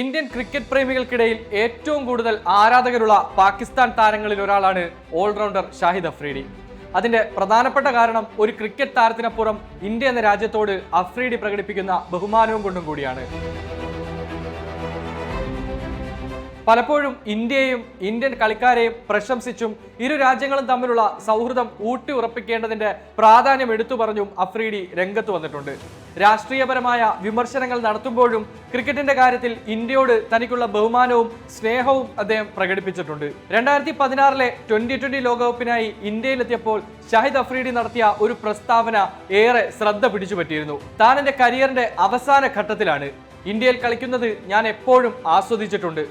Indian cricket പ്രേമികൾക്കിടയിൽ ഏറ്റവും കൂടുതൽ ആരാധകരുള്ള പാകിസ്ഥാൻ താരങ്ങളിൽ ഒരാളാണ് ഓൾറൗണ്ടർ ഷാഹിദ് അഫ്രീഡി അതിന്റെ പ്രധാനപ്പെട്ട കാരണം ഒരു ക്രിക്കറ്റ് താരത്തിനപ്പുറം ഇന്ത്യ എന്ന രാജ്യത്തോട് അഫ്രീഡി പ്രകടിപ്പിക്കുന്ന ബഹുമാനവും കൊണ്ടും കൂടിയാണ്. പലപ്പോഴും ഇന്ത്യയെയും ഇന്ത്യൻ കളിക്കാരെയും പ്രശംസിച്ചും ഇരു രാജ്യങ്ങളും തമ്മിലുള്ള സൗഹൃദം ഊട്ടി ഉറപ്പിക്കേണ്ടതിന്റെ പ്രാധാന്യം എടുത്തു പറഞ്ഞും അഫ്രീഡി രംഗത്ത് വന്നിട്ടുണ്ട്. രാഷ്ട്രീയപരമായ വിമർശനങ്ങൾ നടത്തുമ്പോഴും ക്രിക്കറ്റിന്റെ കാര്യത്തിൽ ഇന്ത്യയോട് തനിക്കുള്ള ബഹുമാനവും സ്നേഹവും അദ്ദേഹം പ്രകടിപ്പിച്ചിട്ടുണ്ട്. രണ്ടായിരത്തി പതിനാറിലെ ട്വന്റി ട്വന്റി ലോകകപ്പിനായി ഇന്ത്യയിലെത്തിയപ്പോൾ ഷാഹിദ് അഫ്രീഡി നടത്തിയ ഒരു പ്രസ്താവന ഏറെ ശ്രദ്ധ പിടിച്ചുപറ്റിയിരുന്നു. താൻ എന്റെ കരിയറിന്റെ അവസാന ഘട്ടത്തിലാണ്. ഇന്ത്യയിൽ കളിക്കുന്നത് ഞാൻ എപ്പോഴും ആസ്വദിച്ചിട്ടുണ്ട്.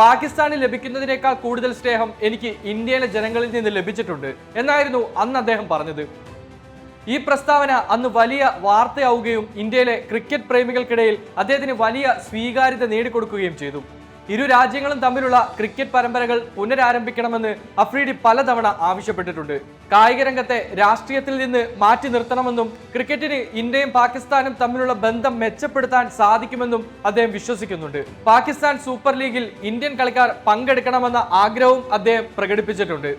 പാകിസ്ഥാനിൽ ലഭിക്കുന്നതിനേക്കാൾ കൂടുതൽ സ്നേഹം എനിക്ക് ഇന്ത്യയിലെ ജനങ്ങളിൽ നിന്ന് ലഭിച്ചിട്ടുണ്ട് എന്നായിരുന്നു അന്ന് അദ്ദേഹം പറഞ്ഞത്. ഈ പ്രസ്താവന അന്ന് വലിയ വാർത്തയാവുകയും ഇന്ത്യയിലെ ക്രിക്കറ്റ് പ്രേമികൾക്കിടയിൽ അദ്ദേഹത്തിന് വലിയ സ്വീകാര്യത നേടിക്കൊടുക്കുകയും ചെയ്തു. ഇരു രാജ്യങ്ങളും തമ്മിലുള്ള ക്രിക്കറ്റ് പരമ്പരകൾ പുനരാരംഭിക്കണമെന്ന് അഫ്രീഡി പലതവണ ആവശ്യപ്പെട്ടിട്ടുണ്ട്. കായിക രംഗത്തെ രാഷ്ട്രീയത്തിൽ നിന്ന് മാറ്റി നിർത്തണമെന്നും ക്രിക്കറ്റിന് ഇന്ത്യയും പാകിസ്ഥാനും തമ്മിലുള്ള ബന്ധം മെച്ചപ്പെടുത്താൻ സാധിക്കുമെന്നും അദ്ദേഹം വിശ്വസിക്കുന്നുണ്ട്. പാകിസ്ഥാൻ സൂപ്പർ ലീഗിൽ ഇന്ത്യൻ കളിക്കാർ പങ്കെടുക്കണമെന്ന ആഗ്രഹവും അദ്ദേഹം പ്രകടിപ്പിച്ചിട്ടുണ്ട്.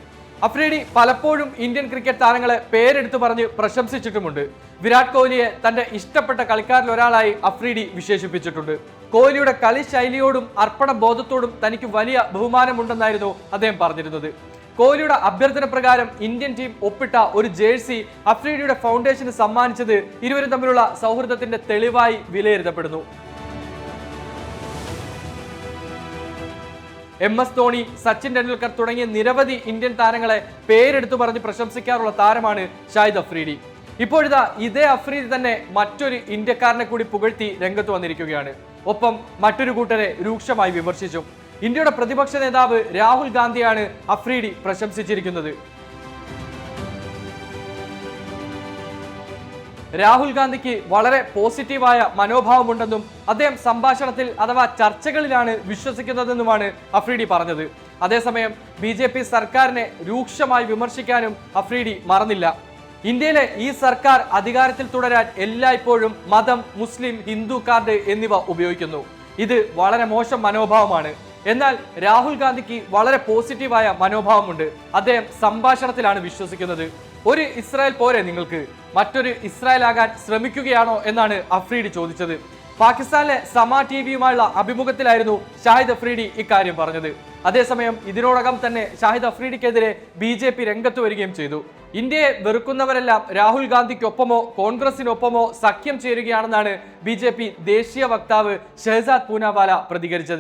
അഫ്രീഡി പലപ്പോഴും ഇന്ത്യൻ ക്രിക്കറ്റ് താരങ്ങളെ പേരെടുത്തു പറഞ്ഞ് പ്രശംസിച്ചിട്ടുമുണ്ട്. വിരാട് കോഹ്ലിയെ തന്റെ ഇഷ്ടപ്പെട്ട കളിക്കാരിൽ ഒരാളായി അഫ്രീഡി വിശേഷിപ്പിച്ചിട്ടുണ്ട്. കോഹ്ലിയുടെ കളി ശൈലിയോടും അർപ്പണ ബോധത്തോടും തനിക്ക് വലിയ ബഹുമാനമുണ്ടെന്നായിരുന്നു അദ്ദേഹം പറഞ്ഞിരുന്നത്. കോഹ്ലിയുടെ അഭ്യർത്ഥന പ്രകാരം ഇന്ത്യൻ ടീം ഒപ്പിട്ട ഒരു ജേഴ്സി അഫ്രീഡിയുടെ ഫൗണ്ടേഷന് സമ്മാനിച്ചത് ഇരുവരും തമ്മിലുള്ള സൗഹൃദത്തിന്റെ തെളിവായി വിലയിരുത്തപ്പെടുന്നു. എം എസ് ധോണി സച്ചിൻ ടെണ്ടുൽക്കർ തുടങ്ങിയ നിരവധി ഇന്ത്യൻ താരങ്ങളെ പേരെടുത്തു പറഞ്ഞ് പ്രശംസിക്കാറുള്ള താരമാണ് ഷാഹിദ് അഫ്രീദി. ഇപ്പോഴിതാ ഇതേ അഫ്രീദി തന്നെ മറ്റൊരു ഇന്ത്യക്കാരനെ കൂടി പുകഴ്ത്തി രംഗത്ത് വന്നിരിക്കുകയാണ്. ഒപ്പം മറ്റൊരു കൂട്ടരെ രൂക്ഷമായി വിമർശിച്ചു. ഇന്ത്യയുടെ പ്രതിപക്ഷ നേതാവ് രാഹുൽ ഗാന്ധിയാണ് അഫ്രീഡി പ്രശംസിച്ചിരിക്കുന്നത്. രാഹുൽ ഗാന്ധിക്ക് വളരെ പോസിറ്റീവായ മനോഭാവമുണ്ടെന്നും അദ്ദേഹം സംഭാഷണത്തിൽ അഥവാ ചർച്ചകളിലാണ് വിശ്വസിക്കുന്നതെന്നുമാണ് അഫ്രീഡി പറഞ്ഞത്. അതേസമയം ബി ജെ പി സർക്കാരിനെ രൂക്ഷമായി വിമർശിക്കാനും അഫ്രീഡി മറന്നില്ല. ഇന്ത്യയിലെ ഈ സർക്കാർ അധികാരത്തിൽ തുടരാൻ എല്ലായ്പ്പോഴും മതം മുസ്ലിം ഹിന്ദു കാർഡ് എന്നിവ ഉപയോഗിക്കുന്നു. ഇത് വളരെ മോശം മനോഭാവമാണ്. എന്നാൽ രാഹുൽ ഗാന്ധിക്ക് വളരെ പോസിറ്റീവായ മനോഭാവമുണ്ട്. അദ്ദേഹം സംഭാഷണത്തിലാണ് വിശ്വസിക്കുന്നത്. ഒരു ഇസ്രായേൽ പോരെ നിങ്ങൾക്ക് മറ്റൊരു ഇസ്രായേൽ ആകാൻ ശ്രമിക്കുകയാണോ എന്നാണ് അഫ്രീഡി ചോദിച്ചത്. പാകിസ്ഥാനിലെ സമ ടി വിയുമായുള്ള അഭിമുഖത്തിലായിരുന്നു ഷാഹിദ് അഫ്രീഡി ഇക്കാര്യം പറഞ്ഞത്. അതേസമയം ഇതിനോടകം തന്നെ ഷാഹിദ് അഫ്രീഡിക്കെതിരെ ബി ജെ പി രംഗത്ത് വരികയും ചെയ്തു. ഇന്ത്യയെ വെറുക്കുന്നവരെല്ലാം രാഹുൽ ഗാന്ധിക്കൊപ്പമോ കോൺഗ്രസിനൊപ്പമോ സഖ്യം ചേരുകയാണെന്നാണ് ബി ദേശീയ വക്താവ് ഷെഹസാദ് പൂനാവാല പ്രതികരിച്ചത്.